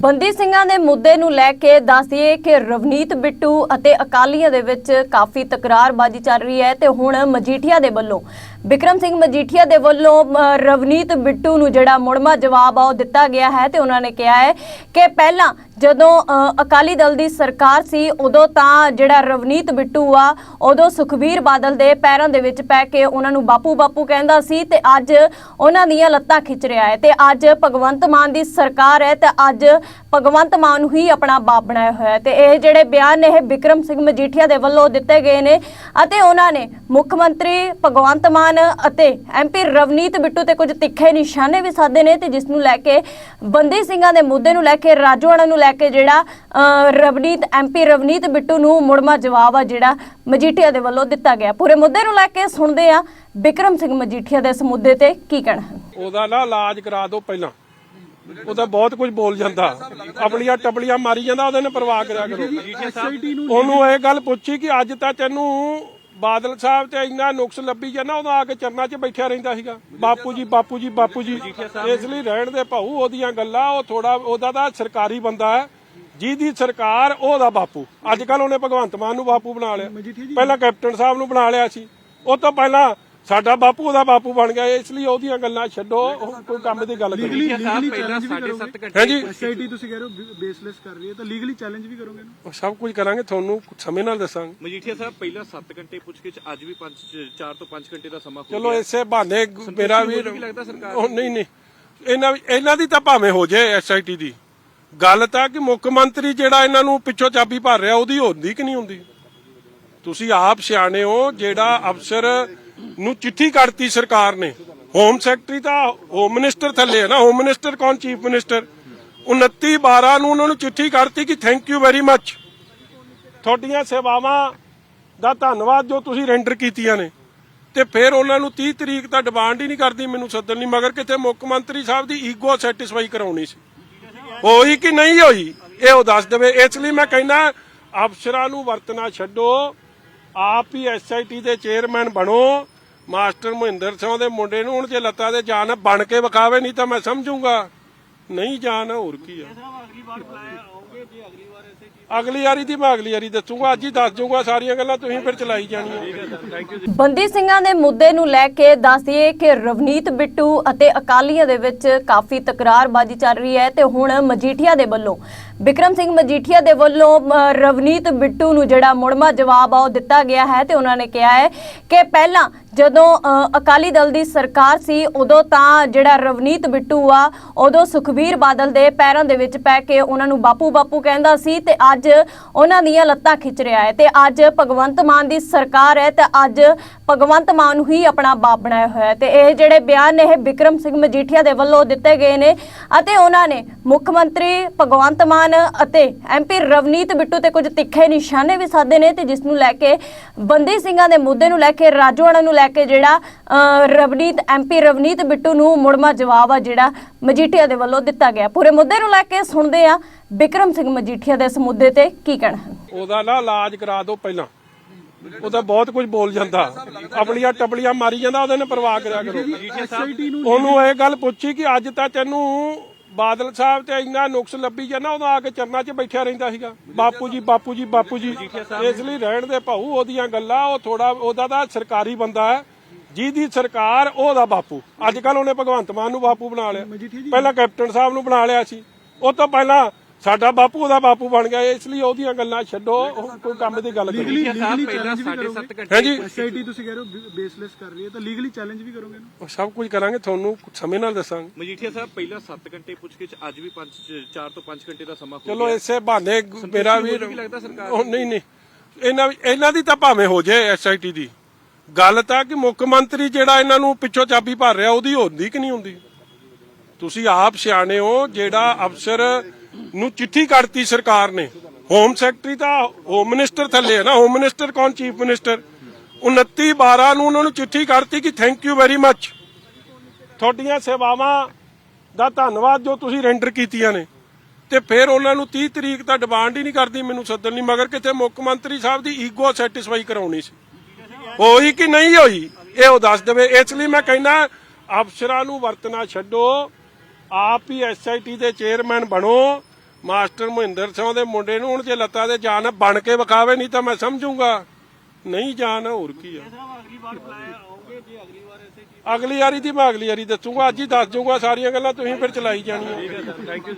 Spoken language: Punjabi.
ਬੰਦੀ ਸਿੰਘਾਂ ਦੇ ਮੁੱਦੇ ਨੂੰ ਲੈ ਕੇ ਦੱਸਦੀਏ ਕਿ ਰਵਨੀਤ ਬਿੱਟੂ ਅਤੇ ਅਕਾਲੀਆਂ ਦੇ ਵਿੱਚ ਕਾਫੀ ਤਕਰਾਰਬਾਜ਼ੀ ਚੱਲ ਰਹੀ ਹੈ ਤੇ ਹੁਣ ਮਜੀਠੀਆ ਦੇ ਵੱਲੋਂ ਬਿਕਰਮ ਸਿੰਘ ਮਜੀਠੀਆ ਦੇ ਵੱਲੋਂ ਰਵਨੀਤ ਬਿੱਟੂ ਨੂੰ ਜਿਹੜਾ ਮੁੜਮਾ ਜਵਾਬ ਆ ਉਹ ਦਿੱਤਾ ਗਿਆ ਹੈ ਤੇ ਉਹਨਾਂ ਨੇ ਕਿਹਾ ਹੈ ਕਿ ਪਹਿਲਾਂ ਜਦੋਂ ਅ, ਅਕਾਲੀ ਦਲ ਦੀ ਸਰਕਾਰ ਸੀ ਉਦੋਂ ਤਾਂ ਜਿਹੜਾ ਰਵਨੀਤ ਬਿੱਟੂ ਆ ਉਦੋਂ ਸੁਖਬੀਰ ਬਾਦਲ ਦੇ ਪੈਰਾਂ ਦੇ ਵਿੱਚ ਪੈ ਕੇ ਉਹਨਾਂ ਨੂੰ ਬਾਪੂ ਬਾਪੂ ਕਹਿੰਦਾ ਸੀ ਤੇ ਅੱਜ ਉਹਨਾਂ ਦੀਆਂ ਲੱਤਾਂ ਖਿੱਚ ਰਿਹਾ ਹੈ ਤੇ ਅੱਜ ਭਗਵੰਤ ਮਾਨ ਦੀ ਸਰਕਾਰ ਹੈ ਤੇ ਅੱਜ ਭਗਵੰਤ ਮਾਨ ਨੂੰ ਹੀ ਆਪਣਾ ਬਾਪ ਬਣਾਇਆ ਹੋਇਆ ਹੈ ਤੇ ਇਹ ਜਿਹੜੇ ਬਿਆਨ ਨੇ ਇਹ ਵਿਕਰਮ ਸਿੰਘ ਮਜੀਠੀਆ ਦੇ ਵੱਲੋਂ ਦਿੱਤੇ ਗਏ ਨੇ ਅਤੇ ਉਹਨਾਂ ਨੇ ਮੁੱਖ ਮੰਤਰੀ ਭਗਵੰਤ ਮਾਨ ਅਤੇ ਐਮਪੀ ਰਵਨੀਤ ਬਿੱਟੂ ਤੇ ਕੁਝ ਤਿੱਖੇ ਨਿਸ਼ਾਨੇ ਵੀ ਸਾਧੇ ਨੇ ਤੇ ਜਿਸ ਨੂੰ ਲੈ ਕੇ ਬੰਦੀ ਸਿੰਘਾਂ ਦੇ ਮੁੱਦੇ ਨੂੰ ਲੈ ਕੇ ਰਾਜੋਆਣਾ ਨੂੰ ਲੈ ਕੇ ਜਿਹੜਾ ਅ, ਰਵਨੀਤ ਐਮਪੀ ਰਵਨੀਤ ਬਿੱਟੂ ਨੂੰ ਮੁੜਮਾ ਜਵਾਬ ਆ ਜਿਹੜਾ ਮਜੀਠੀਆ ਦੇ ਵੱਲੋਂ ਦਿੱਤਾ ਗਿਆ। ਪੂਰੇ ਮੁੱਦੇ ਨੂੰ ਲੈ ਕੇ ਸੁਣਦੇ ਆ ਵਿਕਰਮ ਸਿੰਘ ਮਜੀਠੀਆ ਦੇ ਇਸ ਮੁੱਦੇ ਤੇ ਕੀ ਕਹਿਣਾ ਹੈ। ਉਹਦਾ ਨਾ ਇਲਾਜ ਕਰਾ ਦਿਓ ਪਹਿਲਾਂ। ਉਹਦਾ ਬਹੁਤ ਕੁਝ ਬੋਲ ਜਾਂਦਾ। ਆਪਣੀਆਂ ਟਪਲੀਆਂ ਮਾਰੀ ਜਾਂਦਾ ਉਹਦੇ ਨੇ ਪਰਵਾਹ ਕਰਿਆ ਕਰੋ। ਉਹਨੂੰ ਇਹ ਗੱਲ ਪੁੱਛੀ ਕਿ ਅੱਜ ਤਾਂ ਤੈਨੂੰ ਬਾਦਲ ਸਾਹਿਬ ਤੇ ਇੰਨਾ ਨੁਕਸ ਲੱਭੀ ਜਾਂਦਾ ਉਦੋਂ ਆ ਕੇ ਚਰਨਾਂ 'ਚ ਬੈਠਿਆ ਰਹਿੰਦਾ ਸੀਗਾ। ਬਾਪੂ ਜੀ ਬਾਪੂ ਜੀ ਬਾਪੂ ਜੀ। ਇਸ ਲਈ ਰਹਿਣ ਦੇ ਭਾਊ ਉਹਦੀਆਂ ਗੱਲਾਂ ਉਹ ਥੋੜਾ ਉਹਦਾ ਤਾਂ ਸਰਕਾਰੀ ਬੰਦਾ ਹੈ। ਜਿਹਦੀ ਸਰਕਾਰ ਉਹਦਾ ਬਾਪੂ। ਅੱਜ ਕੱਲ ਉਹਨੇ ਭਗਵੰਤ ਮਾਨ ਨੂੰ ਬਾਪੂ ਬਣਾ ਲਿਆ। ਪਹਿਲਾਂ ਕੈਪਟਨ ਸਾਹਿਬ ਨੂੰ ਬਣਾ ਲਿਆ ਸੀ। ਉਹ ਤੋਂ ਪਹਿਲਾਂ ਸਾਡਾ ਬਾਪੂ ਉਹਦਾ ਬਾਪੂ ਬਣ ਗਿਆ ਇਸ ਲਈ ਉਹਦੀਆਂ ਗੱਲਾਂ ਛੱਡੋ ਕੋਈ ਕੰਮ ਦੀ ਗੱਲ ਕਰੋ ਲੀਗਲੀ ਪਹਿਲਾਂ 7.5 ਘੰਟੇ ਹਾਂਜੀ। ਐਸਆਈਟੀ ਤੁਸੀਂ ਕਹਿ ਰਹੇ ਹੋ ਬੇਸਲੈਸ ਕਰ ਰਹੀ ਹੈ ਤਾਂ ਲੀਗਲੀ ਚੈਲੰਜ ਵੀ ਕਰੋਗੇ ਇਹਨੂੰ ਉਹ ਸਭ ਕੁਝ ਕਰਾਂਗੇ ਤੁਹਾਨੂੰ ਸਮੇਂ ਨਾਲ ਦੱਸਾਂਗੇ। ਮਜੀਠੀਆ ਸਾਹਿਬ ਪਹਿਲਾਂ 7 ਘੰਟੇ ਪੁੱਛ ਕੇ ਅੱਜ ਵੀ 5 4 ਤੋਂ 5 ਘੰਟੇ ਦਾ ਸਮਾਂ ਹੋ ਚਲੋ ਗਿਆ। ਇਸੇ ਬਹਾਨੇ ਮੇਰਾ ਵੀ ਕੀ ਲੱਗਦਾ ਸਰਕਾਰ ਉਹ ਨਹੀਂ ਨਹੀਂ। ਇਹਨਾਂ ਇਹਨਾਂ ਦੀ ਤਾਂ ਭਾਵੇਂ ਹੋ ਜਾਏ ਐਸਆਈਟੀ ਦੀ। ਗੱਲ ਤਾਂ ਕਿ ਮੁੱਖ ਮੰਤਰੀ ਜਿਹੜਾ ਇਹਨਾਂ ਨੂੰ ਪਿੱਛੋਂ ਚਾਬੀ ਭਰ ਰਿਹਾ ਉਹਦੀ ਹੁੰਦੀ ਕਿ ਨਹੀਂ ਹੁੰਦੀ? ਤੁਸੀਂ ਆਪ ਸਿਆਣੇ ਹੋ ਜਿਹੜਾ ਅਫਸਰ ਨੂੰ ਚਿੱਠੀ ਕੱਢਤੀ ਸਰਕਾਰ ਨੇ। ਹੋਮ ਸੈਕਟਰੀ ਤਾਂ ਹੋਮ ਮਿਨਿਸਟਰ ਥੱਲੇ ਹੈ ਨਾ। ਹੋਮ ਮਿਨਿਸਟਰ ਕੌਣ? ਚੀਫ ਮਿਨਿਸਟਰ 29 12 ਨੂੰ ਉਹਨਾਂ ਨੂੰ ਚਿੱਠੀ ਕੱਢਤੀ ਕਿ ਥੈਂਕ ਯੂ ਵੈਰੀ ਮੱਚ ਤੁਹਾਡੀਆਂ ਸੇਵਾਵਾਂ ਦਾ ਧੰਨਵਾਦ ਜੋ ਤੁਸੀਂ ਰੈਂਡਰ ਕੀਤੀਆਂ ਨੇ। ਤੇ ਫਿਰ ਉਹਨਾਂ ਨੂੰ 30 ਤਰੀਕ ਦਾ ਡਿਮਾਂਡ ਹੀ ਨਹੀਂ ਕਰਦੀ ਮੈਨੂੰ ਸੱਦਣ ਨਹੀਂ ਮਗਰ ਕਿਤੇ ਮੁੱਖ ਮੰਤਰੀ ਸਾਹਿਬ ਦੀ ਈਗੋ ਸੈਟੀਸਫਾਈ ਕਰਾਉਣੀ ਸੀ। ਹੋਈ ਕਿ ਨਹੀਂ ਹੋਈ? ਇਹ ਉਹ ਦੱਸ ਦੇਵੇ। ਇਸ ਲਈ ਮੈਂ ਕਹਿੰਦਾ, ਅਫਸਰਾਂ ਨੂੰ ਵਰਤਣਾ ਛੱਡੋ। ਆਪ ਹੀ ਐਸਆਈਟੀ ਦੇ ਚੇਅਰਮੈਨ ਬਣੋ, ਮਾਸਟਰ ਮਹਿੰਦਰ ਸਿੰਘ ਦੇ ਮੁੰਡੇ ਨੂੰ ਹੁਣ ਜੇ ਲੱਤਾਂ ਦੇ ਜਾਨ ਬਣ ਕੇ ਵਿਖਾਵੇ, ਨਹੀਂ ਤਾਂ ਮੈਂ ਸਮਝੂੰਗਾ। ਨਹੀਂ ਜਾਨ, ਹੋਰ ਕੀ ਆ। ਅਗਲੀ ਵਾਰੀ ਦੀ ਮੈਂ ਅਗਲੀ ਵਾਰੀ ਦੱਸੂਗਾ, ਅੱਜ ਹੀ ਦੱਸ ਦੂੰਗਾ ਸਾਰੀਆਂ ਗੱਲਾਂ, ਤੁਸੀਂ ਫਿਰ ਚਲਾਈ ਜਾਣੀਆਂ। ਬੰਦੀ ਸਿੰਘਾਂ ਦੇ ਮੁੱਦੇ ਨੂੰ ਲੈ ਕੇ ਦੱਸ ਦਈਏ ਕਿ ਰਵਨੀਤ ਬਿੱਟੂ ਅਤੇ ਅਕਾਲੀਆਂ ਦੇ ਵਿੱਚ ਕਾਫੀ ਤਕਰਾਰਬਾਜ਼ੀ ਚੱਲ ਰਹੀ ਹੈ ਤੇ ਹੁਣ ਮਜੀਠੀਆ ਦੇ ਵੱਲੋਂ ਬਿਕਰਮ ਸਿੰਘ ਮਜੀਠੀਆ ਦੇ ਵੱਲੋਂ ਰਵਨੀਤ ਬਿੱਟੂ ਨੂੰ ਜਿਹੜਾ ਮੁੜਮਾ ਜਵਾਬ ਆ ਉਹ ਦਿੱਤਾ ਗਿਆ ਹੈ ਤੇ ਉਹਨਾਂ ਨੇ ਕਿਹਾ ਹੈ ਕਿ ਪਹਿਲਾਂ ਜਦੋਂ ਅਕਾਲੀ ਦਲ ਦੀ ਸਰਕਾਰ ਸੀ, ਉਦੋਂ ਤਾਂ ਜਿਹੜਾ ਰਵਨੀਤ ਬਿੱਟੂ ਆ, ਉਦੋਂ ਸੁਖਬੀਰ ਬਾਦਲ ਦੇ ਪੈਰਾਂ ਦੇ ਵਿੱਚ ਪੈ ਕੇ ਉਹਨਾਂ ਨੂੰ ਬਾਪੂ ਬਾਪੂ ਕਹਿੰਦਾ ਸੀ ਤੇ ਅੱਜ ਉਹਨਾਂ ਦੀਆਂ ਲੱਤਾਂ ਖਿੱਚ ਰਿਹਾ ਹੈ ਤੇ ਅੱਜ ਭਗਵੰਤ ਮਾਨ ਦੀ ਸਰਕਾਰ ਹੈ ਤੇ ਅੱਜ ਭਗਵੰਤ ਮਾਨ ਨੂੰ ਹੀ ਆਪਣਾ ਬਾਪ ਬਣਾਇਆ ਹੋਇਆ ਹੈ ਤੇ ਇਹ ਜਿਹੜੇ ਬਿਆਨ ਨੇ, ਇਹ ਬਿਕਰਮ ਸਿੰਘ ਮਜੀਠੀਆ ਦੇ ਵੱਲੋਂ ਦਿੱਤੇ ਗਏ ਨੇ ਅਤੇ ਉਹਨਾਂ ਨੇ ਮੁੱਖ ਮੰਤਰੀ ਭਗਵੰਤ ਮਾਨ ਅਤੇ ਐਮਪੀ ਰਵਨੀਤ ਬਿੱਟੂ ਤੇ ਕੁਝ ਤਿੱਖੇ ਨਿਸ਼ਾਨੇ ਵੀ ਸਾਧੇ ਨੇ ਤੇ ਜਿਸ ਨੂੰ ਲੈ ਕੇ ਬੰਦੀ ਸਿੰਘਾਂ ਦੇ ਮੁੱਦੇ ਨੂੰ ਲੈ ਕੇ ਰਾਜੋਆਣਾ ਨੂੰ ਲੈ ਕੇ ਜਿਹੜਾ ਅ, ਰਵਨੀਤ ਐਮਪੀ ਰਵਨੀਤ ਬਿੱਟੂ ਨੂੰ ਮੁੜਮਾ ਜਵਾਬ ਆ ਜਿਹੜਾ ਮਜੀਠੀਆ ਦੇ ਵੱਲੋਂ ਦਿੱਤਾ ਗਿਆ। ਪੂਰੇ ਮੁੱਦੇ ਨੂੰ ਲੈ ਕੇ ਸੁਣਦੇ ਆ ਵਿਕਰਮ ਸਿੰਘ ਮਜੀਠੀਆ ਦੇ ਇਸ ਮੁੱਦੇ ਤੇ ਕੀ ਕਹਿਣਾ ਹੈ। ਉਹਦਾ ਨਾ ਇਲਾਜ ਕਰਾ ਦਿਓ ਪਹਿਲਾਂ। ਉਹਦਾ ਬਹੁਤ ਕੁਝ ਬੋਲ ਜਾਂਦਾ। ਆਪਣੀਆਂ ਟਪਲੀਆਂ ਮਾਰੀ ਜਾਂਦਾ ਉਹਦੇ ਨੇ ਪਰਵਾਹ ਕਰਿਆ ਕਰੋ। ਉਹਨੂੰ ਇਹ ਗੱਲ ਪੁੱਛੀ ਕਿ ਅੱਜ ਤਾਂ ਤੈਨੂੰ ਬਾਦਲ ਸਾਹਿਬ ਤੇ ਇੰਨਾ ਨੁਕਸ ਲੱਭੀ ਜਾਂਦਾ ਉਦੋਂ ਆ ਕੇ ਚਰਨਾਂ 'ਚ ਬੈਠਿਆ ਰਹਿੰਦਾ ਸੀਗਾ। ਬਾਪੂ ਜੀ ਬਾਪੂ ਜੀ ਬਾਪੂ ਜੀ। ਇਸ ਲਈ ਰਹਿਣ ਦੇ ਭਾਊ ਉਹਦੀਆਂ ਗੱਲਾਂ ਉਹ ਥੋੜਾ ਉਹਦਾ ਤਾਂ ਸਰਕਾਰੀ ਬੰਦਾ ਹੈ। ਜਿਹਦੀ ਸਰਕਾਰ ਉਹਦਾ ਬਾਪੂ। ਅੱਜ ਕੱਲ ਉਹਨੇ ਭਗਵੰਤ ਮਾਨ ਨੂੰ ਬਾਪੂ ਬਣਾ ਲਿਆ। ਪਹਿਲਾਂ ਕੈਪਟਨ ਸਾਹਿਬ ਨੂੰ ਬਣਾ ਲਿਆ ਸੀ। ਉਹ ਤੋਂ ਪਹਿਲਾਂ ਸਾਡਾ ਬਾਪੂ ਉਹਦਾ ਬਾਪੂ ਬਣ ਗਿਆ ਇਸ ਲਈ ਉਹਦੀਆਂ ਗੱਲਾਂ ਛੱਡੋ ਕੋਈ ਕੰਮ ਦੀ ਗੱਲ ਕਰੋ ਲੀਗਲੀ ਚੈਲੰਜ ਵੀ ਕਰੋਗੇ। 7.5 ਘੰਟੇ। ਹਾਂਜੀ ਐਸਆਈਟੀ ਤੁਸੀਂ ਕਹਿ ਰਹੇ ਹੋ ਬੇਸਲੈਸ ਕਰ ਰਹੀ ਹੈ ਤਾਂ ਲੀਗਲੀ ਚੈਲੰਜ ਵੀ ਕਰੋਗੇ ਇਹਨੂੰ ਉਹ ਸਭ ਕੁਝ ਕਰਾਂਗੇ ਤੁਹਾਨੂੰ ਸਮੇਂ ਨਾਲ ਦੱਸਾਂਗੇ। ਮਜੀਠੀਆ ਸਾਹਿਬ ਪਹਿਲਾਂ 7 ਘੰਟੇ ਪੁੱਛ ਕੇ ਅੱਜ ਵੀ 5 4 ਤੋਂ 5 ਘੰਟੇ ਦਾ ਸਮਾਂ ਹੋ ਚਲੋ ਇਸੇ ਬਹਾਨੇ ਮੇਰਾ ਵੀ ਕੀ ਲੱਗਦਾ ਸਰਕਾਰ ਉਹ ਨਹੀਂ ਨਹੀਂ। ਇਹਨਾਂ ਇਹਨਾਂ ਦੀ ਤਾਂ ਭਾਵੇਂ ਹੋ ਜਾਏ ਐਸਆਈਟੀ ਦੀ। ਗੱਲ ਤਾਂ ਕਿ ਮੁੱਖ ਮੰਤਰੀ ਜਿਹੜਾ ਇਹਨਾਂ ਨੂੰ ਪਿੱਛੋਂ ਚਾਬੀ ਭਰ ਰਿਹਾ ਉਹਦੀ ਹੁੰਦੀ ਕਿ ਨਹੀਂ ਹੁੰਦੀ? ਤੁਸੀਂ ਆਪ ਸਿਆਣੇ ਹੋ ਜਿਹੜਾ ਅਫਸਰ ਨੂੰ ਚਿੱਠੀ ਕੱਢਤੀ ਸਰਕਾਰ ਨੇ। ਹੋਮ ਸੈਕਟਰੀ ਤਾਂ ਹੋਮ ਮਿਨਿਸਟਰ ਥੱਲੇ ਹੈ ਨਾ। ਹੋਮ ਮਿਨਿਸਟਰ ਕੌਣ? ਚੀਫ ਮਿਨਿਸਟਰ 29 12 ਨੂੰ ਉਹਨਾਂ ਨੂੰ ਚਿੱਠੀ ਕੱਢਤੀ ਕਿ ਥੈਂਕ ਯੂ ਵੈਰੀ ਮੱਚ ਤੁਹਾਡੀਆਂ ਸੇਵਾਵਾਂ ਦਾ ਧੰਨਵਾਦ ਜੋ ਤੁਸੀਂ ਰੈਂਡਰ ਕੀਤੀਆਂ ਨੇ। ਤੇ ਫਿਰ ਉਹਨਾਂ ਨੂੰ 30 ਤਰੀਕ ਤਾਂ ਡਿਮਾਂਡ ਹੀ ਨਹੀਂ ਕਰਦੀ, ਮੈਨੂੰ ਸੱਦਣ ਨਹੀਂ ਮਗਰ ਕਿਤੇ ਮੁੱਖ ਮੰਤਰੀ ਸਾਹਿਬ ਦੀ ਈਗੋ ਸੈਟੀਸਫਾਈ ਕਰਾਉਣੀ ਸੀ। ਹੋਈ ਕਿ ਨਹੀਂ ਹੋਈ? ਇਹ ਉਹ ਦੱਸ ਦੇਵੇ। ਇਸ ਲਈ ਮੈਂ ਕਹਿੰਦਾ, ਅਫਸਰਾਂ ਨੂੰ ਵਰਤਣਾ ਛੱਡੋ। ਆਪ ਹੀ ਐਸਆਈਟੀ ਦੇ ਚੇਅਰਮੈਨ ਬਣੋ। ਮਾਸਟਰ ਮਹਿੰਦਰ ਸਿੰਘ ਦੇ ਮੁੰਡੇ ਨੂੰ ਹੁਣ ਜੇ ਲੱਤਾਂ ਦੇ ਜਾਨ ਬਣ ਕੇ ਵਿਖਾਵੇ ਨਹੀਂ ਤਾਂ ਮੈਂ ਸਮਝੂਗਾ। ਨਹੀਂ ਜਾਨ, ਹੋਰ ਕੀ ਆ। ਅਗਲੀ ਵਾਰੀ ਦੀ ਮੈਂ ਅਗਲੀ ਵਾਰੀ ਦੱਸੂਗਾ, ਅੱਜ ਹੀ ਦੱਸ ਦੂੰਗਾ ਸਾਰੀਆਂ ਗੱਲਾਂ, ਤੁਸੀਂ ਫਿਰ ਚਲਾਈ ਜਾਣੀਆਂ।